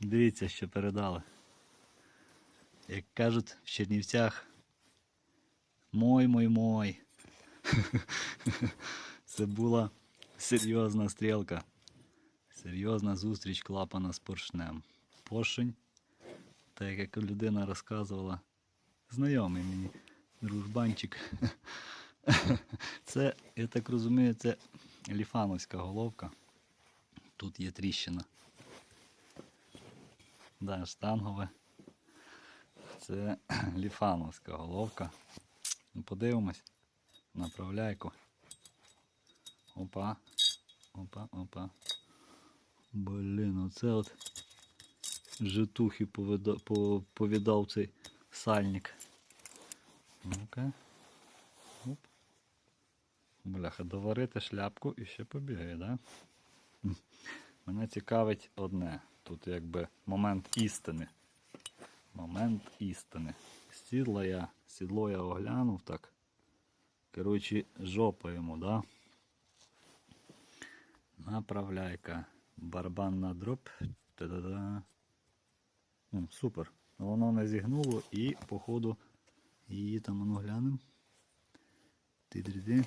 Дивіться, що передали. Як кажуть в Чернівцях. Мой мой мой. Це була серйозна стрілка. Серйозна зустріч клапана з поршнем. Поршень, так як людина розказувала, знайомий мені дружбанчик. Це, я так розумію, це ліфановська головка. Тут є тріщина. Да, штангове. Це ліфановська головка. Ну, подивимось. Направляйку. Опа. Опа, опа. Блін, оце от житухи повида- повідав цей сальник. Ну-ка. Оп. Бляха, доварити шляпку і ще побігає, да? Мене цікавить одне. Тут якби момент істини. Момент істини. Сідло я, сідло я оглянув так. Коротше, жопа йому, да? Направляйка. Барабан на дроп. Та-да-да. Супер. Воно не зігнуло і, походу, її там воно глянемо. Ти-ди-ди.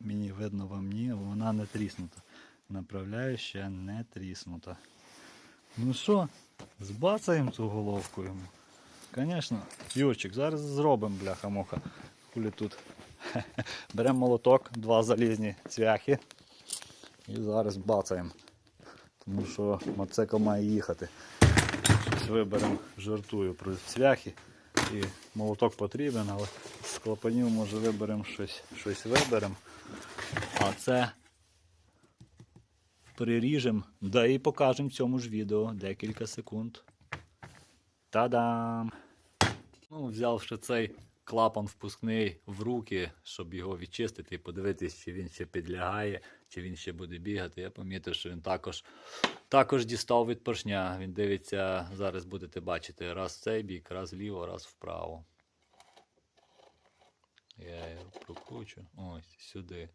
Мені видно вам ні, вона не тріснута. Направляюча не тріснута. Ну що, збацаємо цю головку йому. Звісно, Юрчик, зараз зробимо бляха-муха. Хулі тут. Беремо молоток, два залізні цвяхи. І зараз бацаємо. Тому що мотоцикл має їхати. Щось виберемо, жартую про цвяхи. І молоток потрібен, але з клапанів може виберемо щось, щось виберемо. А це приріжемо, да і покажемо в цьому ж відео декілька секунд. Та-дам! Ну, взяв ще цей клапан впускний в руки, щоб його відчистити і подивитись, чи він ще підлягає, чи він ще буде бігати. Я помітив, що він також, також дістав від поршня. Він дивиться, зараз будете бачити, раз в цей бік, раз вліво, раз вправо. Я його прокручу. Ось сюди.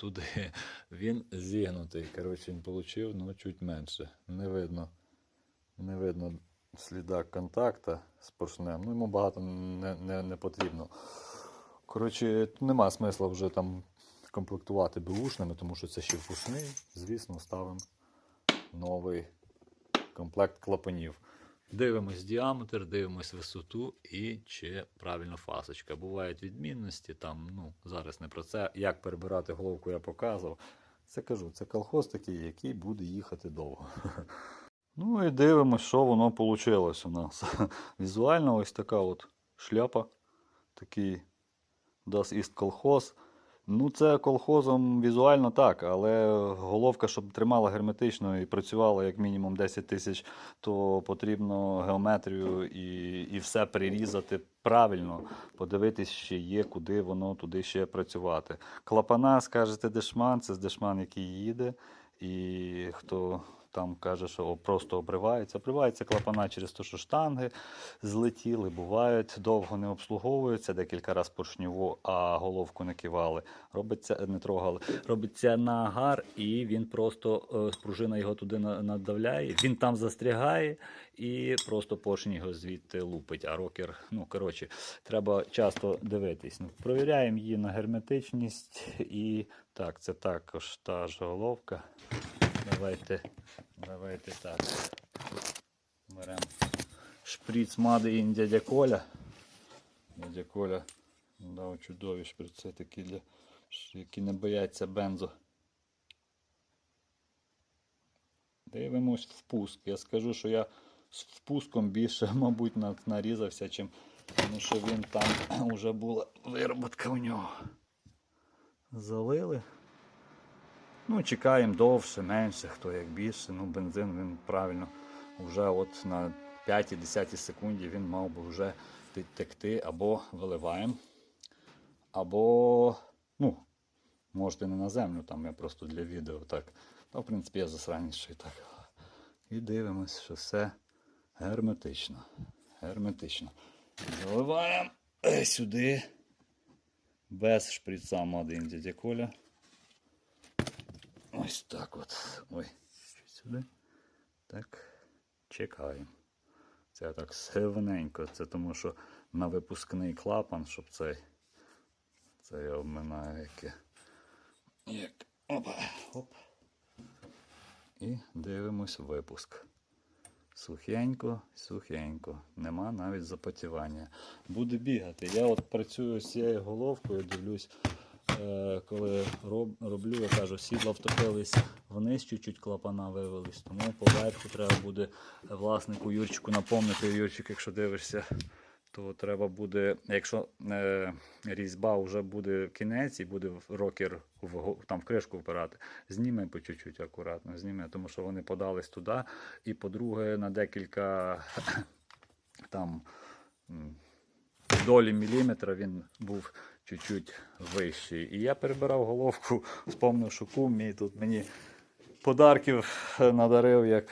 Туди. Він зігнутий. Коротше, він отримав, ну, чуть менше. Не видно. Не видно сліда контакта з поршнем. Ну, йому багато не, не, не потрібно. Коротше, нема смисла вже там комплектувати бушними, тому що це ще впускний. Звісно, ставимо новий комплект клапанів. Дивимось діаметр, дивимось висоту і чи правильно фасочка. Бувають відмінності, там, ну, зараз не про це. Як перебирати головку, я показував. Це кажу, це колхоз такий, який буде їхати довго. Ну і дивимось, що воно вийшло у нас. Візуально ось така от шляпа. Такий Das Ist колхоз. Ну, це колхозом візуально так, але головка, щоб тримала герметично і працювала як мінімум 10 тисяч, то потрібно геометрію і, і все прирізати правильно, подивитись, чи є, куди воно туди ще працювати. Клапана, скажете, дешман, це дешман, який їде. І хто там каже, що просто обривається. Обриваються клапана через те, що штанги злетіли, бувають, довго не обслуговуються, декілька разів поршньову, а головку не кивали. Робиться, не трогали. Робиться нагар, і він просто е, пружина його туди надавляє. Він там застрягає і просто поршень його звідти лупить. А рокер, ну коротше, треба часто дивитись. Ну, Провіряємо її на герметичність і так, це також та ж головка. Давайте, давайте так. Беремо шприц Made in дядя Коля. Дядя Коля дав чудові шприци такі для які не бояться бензо. Дивимось впуск. Я скажу, що я з впуском більше, мабуть, нарізався, чим тому що він там вже була вироботка у нього. Залили. Ну, чекаємо довше, менше, хто як більше. Ну, бензин він правильно вже от на 5-10 секунді він мав би вже текти або виливаємо, або, ну, можете не на землю, там я просто для відео так. Та, в принципі, я і так. І дивимось, що все герметично. Герметично. Заливаємо е, сюди без шприца Мадин дядя Коля. Ось так от. Ой, щось сюди. Так, чекаємо. Це так сивненько. Це тому що на випускний клапан, щоб цей. Це я обминаю яке. Як. Опа. Оп. І дивимось випуск. Сухенько, сухенько. Нема навіть запотівання. Буде бігати. Я от працюю з цією головкою, дивлюсь, коли роб, роблю, я кажу, сідла втопились вниз, чуть-чуть клапана вивелись. Тому поверху треба буде власнику Юрчику напомнити, Юрчик, якщо дивишся, то треба буде, якщо е, різьба вже буде кінець і буде рокер в, там в кришку впирати, зніме по чуть-чуть акуратно, зніме, тому що вони подались туди. І по-друге, на декілька там долі міліметра він був чуть-чуть вищий. І я перебирав головку, вспомнив, що кум мій тут мені подарків надарив, як,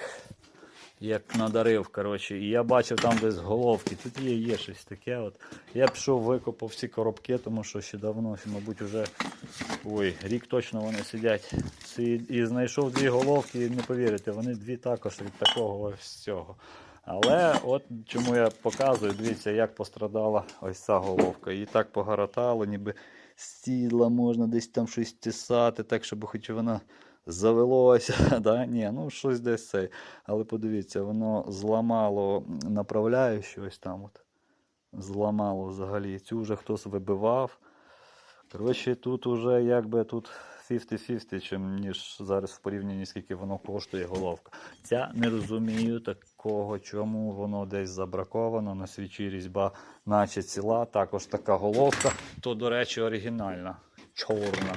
як надарив. коротше. І я бачив там десь головки. Тут є, є щось таке. От. Я пішов, викопав всі коробки, тому що ще давно, мабуть, вже ой, рік точно вони сидять. І знайшов дві головки, і не повірите, вони дві також від такого ось цього. Але от чому я показую, дивіться, як пострадала ось ця головка. Її так погоротало, ніби стіла можна десь там щось тисати, так, щоб хоч вона завелося. Да? Ні, ну щось десь цей. Але подивіться, воно зламало направляючу ось там. от. Зламало взагалі. Цю вже хтось вибивав. Коротше, тут уже якби тут 50-50, чим ніж зараз в порівнянні, скільки воно коштує головка. Ця не розумію такого, чому воно десь забраковано. На свічі різьба, наче ціла. Також така головка. То, до речі, оригінальна, чорна.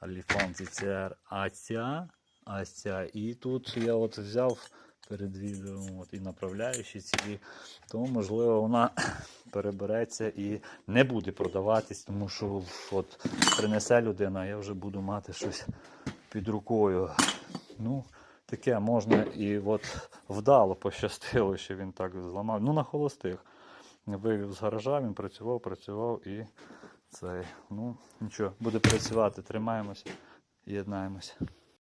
Аліфон CCR. А ця, а ця. І тут я от взяв перед відео от, і направляючі цілі. Тому, можливо, вона перебереться і не буде продаватись, тому що от принесе людина, я вже буду мати щось під рукою. Ну, таке можна і от вдало пощастило, що він так зламав. Ну, на холостих. Вивів з гаража, він працював, працював і цей. Ну, нічого, буде працювати, тримаємось, єднаємось.